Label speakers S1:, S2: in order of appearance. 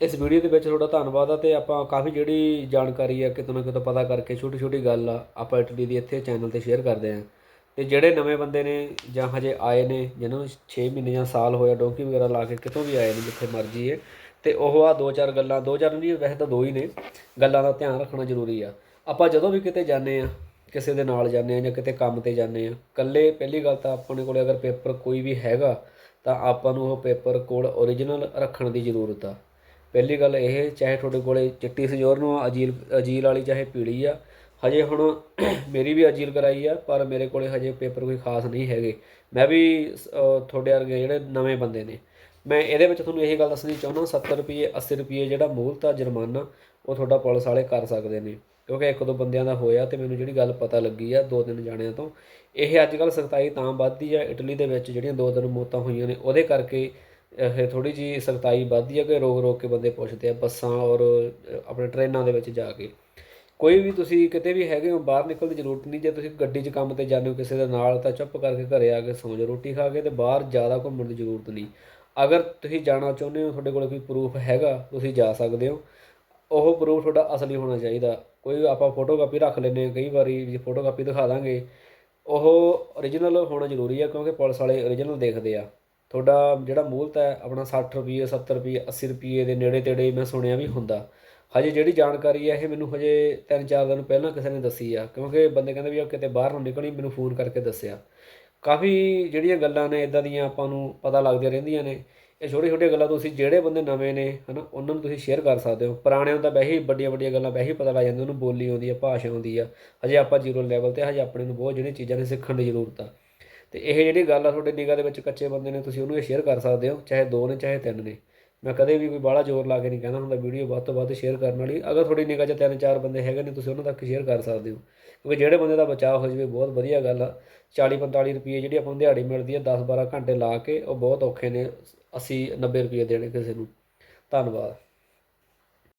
S1: ਇਸ ਵੀਡੀਓ ਦੇ ਵਿੱਚ ਤੁਹਾਡਾ ਧੰਨਵਾਦ ਆ ਤੇ ਆਪਾਂ ਕਾਫੀ ਜਿਹੜੀ ਜਾਣਕਾਰੀ ਆ ਕਿਤੋਂ ਨਾ ਕਿਤੋਂ ਪਤਾ ਕਰਕੇ ਛੋਟੀ ਛੋਟੀ ਗੱਲ ਆ, ਆਪਾਂ ਇਟਲੀ ਦੀ ਇੱਥੇ ਚੈਨਲ ਤੇ ਸ਼ੇਅਰ ਕਰਦੇ ਆਂ। ਤੇ ਜਿਹੜੇ ਨਵੇਂ ਬੰਦੇ ਨੇ ਜਾਂ ਹਜੇ ਆਏ ਨੇ, ਜਿਹਨਾਂ ਨੂੰ 6 ਮਹੀਨੇ ਜਾਂ ਸਾਲ ਹੋਇਆ ਡੋਂਕੀ ਵਗੈਰਾ ਲਾ ਕੇ ਕਿਤੋਂ ਵੀ ਆਏ ਨੇ, ਜਿੱਥੇ ਮਰਜ਼ੀ ਹੈ, ਤੇ ਉਹ ਆ ਦੋ ਚਾਰ ਗੱਲਾਂ, ਦੋ ਚਾਰ ਨਹੀਂ, ਵੈਸੇ ਤਾਂ ਦੋ ਹੀ ਨੇ, ਗੱਲਾਂ ਦਾ ਧਿਆਨ ਰੱਖਣਾ ਜ਼ਰੂਰੀ ਆ। ਆਪਾਂ ਜਦੋਂ ਵੀ ਕਿਤੇ ਜਾਂਦੇ ਆ, ਕਿਸੇ ਦੇ ਨਾਲ ਜਾਂਦੇ ਆ ਜਾਂ ਕਿਤੇ ਕੰਮ ਤੇ ਜਾਂਦੇ ਆ, ਇਕੱਲੇ ਪਹਿਲੀ ਗੱਲ ਤਾਂ ਆਪਣੇ ਕੋਲੇ ਅਗਰ ਪੇਪਰ ਕੋਈ ਵੀ ਹੈਗਾ, ਤਾਂ ਆਪਾਂ ਨੂੰ ਉਹ ਪੇਪਰ ਕੋਲ ਓਰੀਜਨਲ ਰੱਖਣ ਦੀ ਜ਼ਰੂਰਤ ਆ। ਪਹਿਲੀ ਗੱਲ ਇਹ ਚਾਹੇ ਤੁਹਾਡੇ ਕੋਲੇ ਚਿੱਟੀ ਸਜੋਰ ਨੂੰ ਅਜੀਲ ਅਜੀਲ ਵਾਲੀ ਚਾਹੇ ਪੀਲੀ ਆ ਹਜੇ ਹੁਣ ਮੇਰੀ ਵੀ ਅਜੀਲ ਕਰਾਈ ਆ ਪਰ ਮੇਰੇ ਕੋਲੇ ਹਜੇ ਪੇਪਰ ਕੋਈ ਖਾਸ ਨਹੀਂ ਹੈਗੇ। ਮੈਂ ਵੀ ਅਹ, ਤੁਹਾਡੇ ਵਰਗੇ ਜਿਹੜੇ ਨਵੇਂ ਬੰਦੇ ਨੇ ਮੈਂ ਇਹਦੇ ਵਿੱਚ ਤੁਹਾਨੂੰ ਇਹ ਗੱਲ ਦੱਸਣੀ ਚਾਹੁੰਦਾ 70 ਰੁਪਏ 80 ਰੁਪਏ ਜਿਹੜਾ ਮੂਲਤਾ ਜੁਰਮਾਨਾ ਉਹ ਤੁਹਾਡਾ ਪੁਲਿਸ ਵਾਲੇ ਕਰ ਸਕਦੇ ਨੇ। ਕਿਉਂਕਿ ਇੱਕ ਦੋ ਬੰਦਿਆਂ ਦਾ ਹੋਇਆ ਤੇ ਮੈਨੂੰ ਜਿਹੜੀ ਗੱਲ ਪਤਾ ਲੱਗੀ ਆ ਦੋ ਤਿੰਨ ਜਾਣਿਆਂ ਤੋਂ ਇਹ ਅੱਜ ਕੱਲ੍ਹ ਸਖਤਾਈ ਤਾਂ ਵੱਧਦੀ ਆ ਇਟਲੀ ਦੇ ਵਿੱਚ ਜਿਹੜੀਆਂ ਦੋ ਤਿੰਨ ਮੌਤਾਂ ਹੋਈਆਂ ਨੇ ਉਹਦੇ ਕਰਕੇ ਇਹ ਥੋੜੀ ਜੀ ਸਖਤਾਈ ਵੱਧਦੀ ਹੈ ਕਿ ਰੋਕ ਰੋਕ ਕੇ ਬੰਦੇ ਪੁੱਛਦੇ ਆ ਬੱਸਾਂ ਔਰ ਆਪਣੇ ਟ੍ਰੇਨਾਂ ਦੇ ਵਿੱਚ ਜਾ ਕੇ। ਕੋਈ ਵੀ ਤੁਸੀਂ ਕਿਤੇ ਵੀ ਹੈਗੇ ਹੋ, ਬਾਹਰ ਨਿਕਲਣ ਦੀ ਜ਼ਰੂਰਤ ਨਹੀਂ, ਜੇ ਤੁਸੀਂ ਗੱਡੀ 'ਚ ਕੰਮ ਤੇ ਜਾਂਦੇ ਹੋ ਕਿਸੇ ਦੇ ਨਾਲ, ਤਾਂ ਚੁੱਪ ਕਰਕੇ ਘਰੇ ਆ ਕੇ ਸੌਂ ਜਾਓ, ਰੋਟੀ ਖਾ ਕੇ ਤੇ ਬਾਹਰ ਜ਼ਿਆਦਾ ਘੁੰਮਣ ਦੀ ਜ਼ਰੂਰਤ ਨਹੀਂ। ਅਗਰ ਤੁਸੀਂ ਜਾਣਾ ਚਾਹੁੰਦੇ ਹੋ, ਤੁਹਾਡੇ ਕੋਲ ਕੋਈ ਪ੍ਰੂਫ ਹੈਗਾ, ਤੁਸੀਂ ਜਾ ਸਕਦੇ ਹੋ। ਉਹ ਪ੍ਰੂਫ ਤੁਹਾਡਾ ਅਸਲੀ ਹੋਣਾ ਚਾਹੀਦਾ। ਕੋਈ ਆਪਾਂ ਫੋਟੋ ਕਾਪੀ ਰੱਖ ਲੈਂਦੇ ਹਾਂ, ਕਈ ਵਾਰੀ ਜੇ ਫੋਟੋਕਾਪੀ ਦਿਖਾ ਦਾਂਗੇ, ਉਹ ਓਰੀਜਨਲ ਹੋਣਾ ਜ਼ਰੂਰੀ ਹੈ ਕਿਉਂਕਿ ਪੁਲਿਸ ਵਾਲੇ ਓਰੀਜਨਲ ਦੇਖਦੇ ਆ। ਤੁਹਾਡਾ ਜਿਹੜਾ ਮੂਲਤ ਹੈ, ਆਪਣਾ 60 ਰੁਪਏ 70 ਰੁਪਏ 80 ਰੁਪਏ ਦੇ ਨੇੜੇ ਤੇੜੇ ਮੈਂ ਸੁਣਿਆ ਵੀ ਹੁੰਦਾ। ਹਜੇ ਜਿਹੜੀ ਜਾਣਕਾਰੀ ਹੈ, ਇਹ ਮੈਨੂੰ ਹਜੇ 3-4 ਦਿਨ ਪਹਿਲਾਂ ਕਿਸੇ ਨੇ ਦੱਸੀ ਆ, ਕਿਉਂਕਿ ਬੰਦੇ ਕਹਿੰਦੇ ਵੀ ਉਹ ਕਿਤੇ ਬਾਹਰ ਨੂੰ ਨਿਕਲੀ, ਮੈਨੂੰ ਫੋਨ ਕਰਕੇ ਦੱਸਿਆ। ਕਾਫੀ ਜਿਹੜੀਆਂ ਗੱਲਾਂ ਨੇ ਇਦਾਂ ਦੀਆਂ ਆਪਾਂ ਨੂੰ ਪਤਾ ਲੱਗਦੀਆਂ ਰਹਿੰਦੀਆਂ ਨੇ। ਇਹ ਛੋਟੇ ਛੋਟੇ ਗੱਲਾਂ ਤੁਸੀਂ ਜਿਹੜੇ ਬੰਦੇ ਨਵੇਂ ਨੇ, ਹਨਾ, ਉਹਨਾਂ ਨੂੰ ਤੁਸੀਂ ਸ਼ੇਅਰ ਕਰ ਸਕਦੇ ਹੋ। ਪੁਰਾਣਿਆਂ ਨੂੰ ਵੈਸੇ ਹੀ ਵੱਡੀਆਂ ਵੱਡੀਆਂ ਗੱਲਾਂ ਵੈਸੇ ਹੀ ਪਤਾ ਲੱਗ ਜਾਂਦੀਆਂ ਉਹਨੂੰ ਬੋਲੀ ਆਉਂਦੀ ਆ, ਭਾਸ਼ਾ ਆਉਂਦੀ ਆ। ਹਜੇ ਆਪਾਂ ਜ਼ੀਰੋ ਲੈਵਲ ਤੇ, ਹਜੇ ਆਪਣੇ ਨੂੰ ਬਹੁਤ ਜਿਹੜੀਆਂ ਚੀਜ਼ਾਂ ਨੇ ਸਿੱਖਣ ਦੀ ਜ਼ਰੂਰਤ ਆ। ਤੇ ਇਹ ਜਿਹੜੀ ਗੱਲ ਆ ਤੁਹਾਡੇ ਨਿਗਾਹ ਦੇ ਵਿੱਚ ਕੱਚੇ ਬੰਦੇ ਨੇ, ਤੁਸੀਂ ਉਹਨੂੰ ਇਹ ਸ਼ੇਅਰ ਕਰ ਸਕਦੇ ਹੋ, ਚਾਹੇ ਦੋ ਨੇ, ਚਾਹੇ ਤਿੰਨ ਨੇ। ਮੈਂ ਕਦੇ ਵੀ ਕੋਈ ਬਾਹਲਾ ਜ਼ੋਰ ਲਾ ਕੇ ਨਹੀਂ ਕਹਿੰਦਾ ਹੁੰਦਾ, ਵੀਡੀਓ ਵੱਧ ਤੋਂ ਵੱਧ ਸ਼ੇਅਰ ਕਰਨ ਵਾਲੀ। ਅਗਰ ਤੁਹਾਡੀ ਨਿਗਾਹ 'ਚ ਤਿੰਨ ਚਾਰ ਬੰਦੇ ਹੈਗੇ ਨੇ, ਤੁਸੀਂ ਉਹਨਾਂ ਤੱਕ ਸ਼ੇਅਰ ਕਰ ਸਕਦੇ ਹੋ। ਕਿਉਂਕਿ ਜਿਹੜੇ ਬੰਦੇ ਦਾ ਬਚਾਅ ਹੋ ਜਾਵੇ, ਬਹੁਤ ਵਧੀਆ ਗੱਲ ਆ। 40 45 ਰੁਪਏ ਜਿਹੜੀ ਆਪਾਂ ਨੂੰ ਦਿਹਾੜੀ ਮਿਲਦੀ ਆ 10 12 ਘੰਟੇ ਲਾ ਕੇ, ਉਹ ਬਹੁਤ ਔਖੇ ਨੇ 80 90 ਰੁਪਏ ਦੇਣੇ ਕਿਸੇ ਨੂੰ। ਧੰਨਵਾਦ।